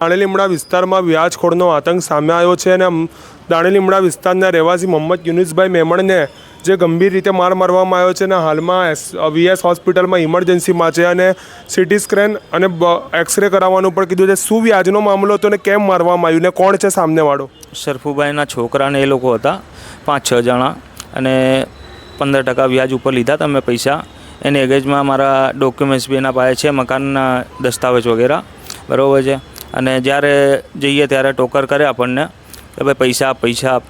દાણીલીમડા વિસ્તારમાં વ્યાજખોરનો આતંક સામે આવ્યો છે અને દાણીલીમડા વિસ્તારના રહેવાસી મોહમ્મદ યુનિસભાઈ મેમણને જે ગંભીર રીતે માર મારવામાં આવ્યો છે અને હાલમાં એસ વીએસ હોસ્પિટલમાં ઇમરજન્સીમાં છે અને સિટી સ્ક્રેન અને એક્સરે કરાવવાનું પણ કીધું છે. શું વ્યાજનો મામલો હતો ને કેમ મારવામાં આવ્યું ને કોણ છે સામનેવાળો સરફુભાઈના છોકરાને એ લોકો હતા પાંચ છ જણા અને પંદર ટકા વ્યાજ ઉપર લીધા હતા મેં પૈસા. એની એગેજમાં મારા ડોક્યુમેન્ટ્સ બી એના પાસે છે, મકાનના દસ્તાવેજ વગેરે. બરાબર છે. અને જ્યારે જઈએ ત્યારે ટોકર કરે આપણને કે ભાઈ પૈસા આપ પૈસા આપ.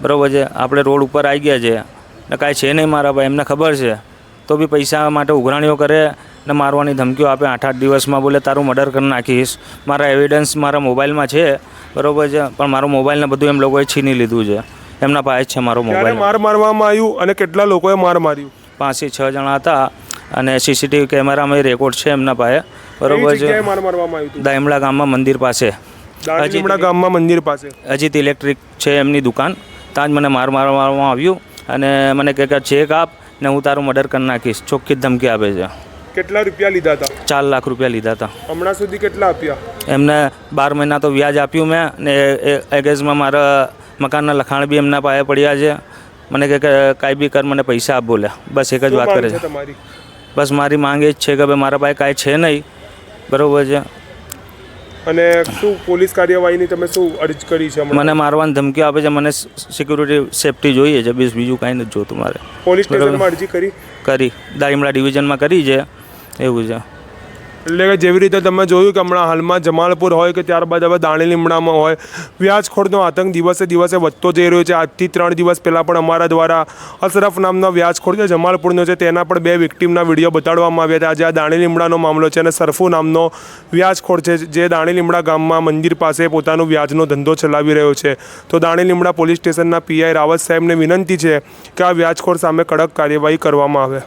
બરાબર છે? આપણે રોડ ઉપર આવી ગયા છે ને કાંઈ છે નહીં મારા ભાઈ એમને ખબર છે. તો બી પૈસા માટે ઉઘરાણીઓ કરે ને મારવાની ધમકીઓ આપે આઠ આઠ દિવસમાં બોલે તારું મર્ડર કરી નાખીશ. મારા એવિડન્સ મારા મોબાઈલમાં છે. બરાબર છે? પણ મારો મોબાઈલને બધું એમ લોકોએ છીની લીધું છે. એમના પાસે જ છે મારો મોબાઈલ. માર મારવામાં આવ્યું અને કેટલા લોકોએ માર માર્યું? પાંચથી છ જણા હતા. અને સીસીટીવી કેમેરામાં રેકોર્ડ છે એમના પાસે. બરોબર છે. દાયમડા ગામમાં મંદિર પાસે. દાયમડા ગામમાં મંદિર પાસે. અજીત ઇલેક્ટ્રિક છે એમની દુકાન. ત્યાં જ મને માર મારવામાં આવ્યું અને મને કહે કે ચેક આપ ને હું તારું મર્ડર કરી નાખીશ. ચોખ્ખી ધમકી આપે છે. કેટલા રૂપિયા લીધા હતા? ચાર લાખ રૂપિયા લીધા હતા. હમણાં સુધી કેટલા આપ્યા? એમને બાર મહિના તો વ્યાજ આપ્યું મેં ને એગેજમાં મારા મકાનના લખાણ બી એમના પાસે પડ્યા છે. મને કહે કે કાંઈ બી કર મને પૈસા આપ બોલ્યા બસ એક જ વાત કરે છે છે. તમારી? બસ મારી માંગ એ જ છે કે ભાઈ મારા પાસે કાંઈ છે નહીં. બરાબર છે. અને શું પોલીસ કાર્યવાહીની તમે શું અરજ કરી છે મને મારવાની ધમકી આપે છે મને સિક્યુરિટી સેફટી જોઈએ છે બીજું બીજું કાંઈ નથી જોતું મારે. પોલીસ સ્ટેશનમાં અરજી કરી? કરી. દારીમડા ડિવિઝનમાં કરી છે. એવું છે. એટલે કે જેવી રીતે તમે જોયું કે હમણાં હાલમાં જમાલપુર હોય કે ત્યારબાદ હવે દાણી લીમડામાં હોય, વ્યાજખોરનો આતંક દિવસે દિવસે વધતો જઈ રહ્યો છે. આજથી ત્રણ દિવસ પહેલાં પણ અમારા દ્વારા અશરફ નામનો વ્યાજખોર જે જમાલપુરનો છે, તેના પણ બે વિક્ટીમના વીડિયો બતાડવામાં આવ્યા હતા. આજે આ દાણી લીમડાનો મામલો છે અને સરફુ નામનો વ્યાજખોર છે, જે દાણી લીમડા ગામમાં મંદિર પાસે પોતાનો વ્યાજનો ધંધો ચલાવી રહ્યો છે. તો દાણી લીમડા પોલીસ સ્ટેશનના પીઆઈ રાવત સાહેબને વિનંતી છે કે આ વ્યાજખોર સામે કડક કાર્યવાહી કરવામાં આવે.